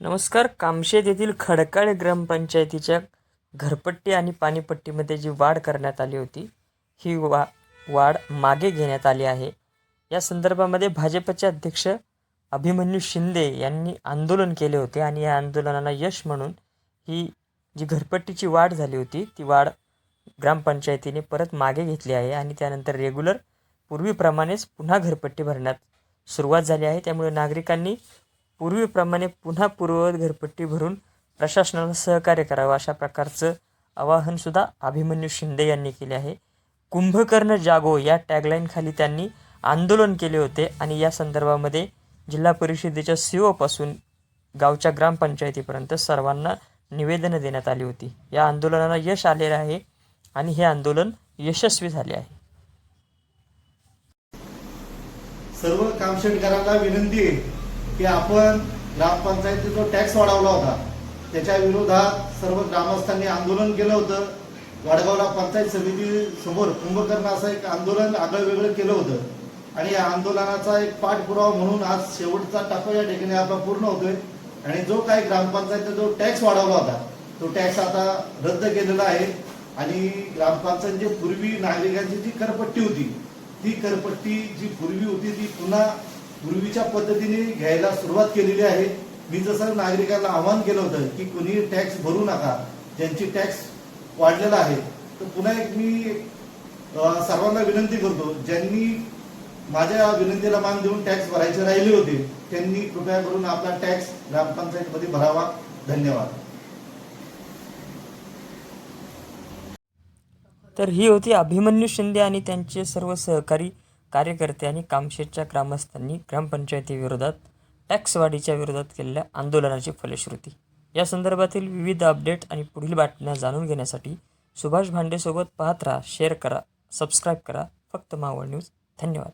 नमस्कार कामशेत येथील खडकाळे ग्रामपंचायतीच्या घरपट्टी आणि पाणीपट्टीमध्ये जी वाढ करण्यात आली होती ही वा वाढ मागे घेण्यात आली आहे. या संदर्भामध्ये भाजपचे अध्यक्ष अभिमन्यू शिंदे यांनी आंदोलन केले होते आणि या आंदोलनाला यश म्हणून ही जी घरपट्टीची वाढ झाली होती ती वाढ ग्रामपंचायतीने परत मागे घेतली आहे आणि त्यानंतर रेग्युलर पूर्वीप्रमाणेच पुन्हा घरपट्टी भरण्यात सुरुवात झाली आहे. त्यामुळे नागरिकांनी पूर्वीप्रमाणे पुन्हा पूर्ववत घरपट्टी भरून प्रशासनाला सहकार्य करावं अशा प्रकारचं आवाहनसुद्धा अभिमन्यू शिंदे यांनी केले आहे. कुंभकर्ण जागो या टॅगलाईनखाली त्यांनी आंदोलन केले होते आणि या संदर्भामध्ये जिल्हा परिषदेच्या सी ओपासून गावच्या ग्रामपंचायतीपर्यंत सर्वांना निवेदनं देण्यात आली होती. या आंदोलनाला यश आलेलं आहे आणि हे आंदोलन यशस्वी झाले आहे. सर्व कामशेटकरांना विनंती आहे. की आपण ग्रामपंचायतीचा जो टॅक्स वाढवला होता त्याच्या विरोधात सर्व ग्रामस्थांनी आंदोलन केलं होतं. वाडगावला पंचायत समिती समोर कुंभकर्ण असं एक आंदोलन आगळं वेगळं केलं होतं. आणि या आंदोलनाचा एक पाठपुरावा म्हणून आज शेवटचा टप्पा या ठिकाणी आपला पूर्ण होतोय. आणि जो काही ग्रामपंचायतीचा जो टॅक्स वाढवला होता तो टॅक्स आता रद्द केलेला आहे. आणि ग्रामपंचायतीची पूर्वी नागरिकांची जी करपट्टी होती ती करपट्टी जी पूर्वी होती ती पुन्हा पूर्वीच्या पद्धतीने घ्यायला सुरुवात केलेली आहे. मी जसं नागरिकांना आवाहन केलं होतं की कुणी टॅक्स भरू नका ज्यांची टॅक्स वाढलेला आहे. तर पुन्हा एक मी सर्वांना विनंती करतो ज्यांनी माझ्या विनंतीला मान देऊन टॅक्स भरायचे राहिले होते त्यांनी कृपया करून आपला टॅक्स ग्रामपंचायतमध्ये भरावा. धन्यवाद. तर ही होती अभिमन्यू शिंदे आणि त्यांचे सर्व सहकारी. कार्यकर्ते आणि कामशेतच्या ग्रामस्थांनी ग्रामपंचायतीविरोधात टॅक्स वाढीच्या विरोधात केलेल्या आंदोलनाची फलश्रुती. या संदर्भातील विविध अपडेट आणि पुढील बातम्या जाणून घेण्यासाठी सुभाष भांडेसोबत पाहत राहा शेअर करा सबस्क्राईब करा. फक्त मावळ न्यूज. धन्यवाद.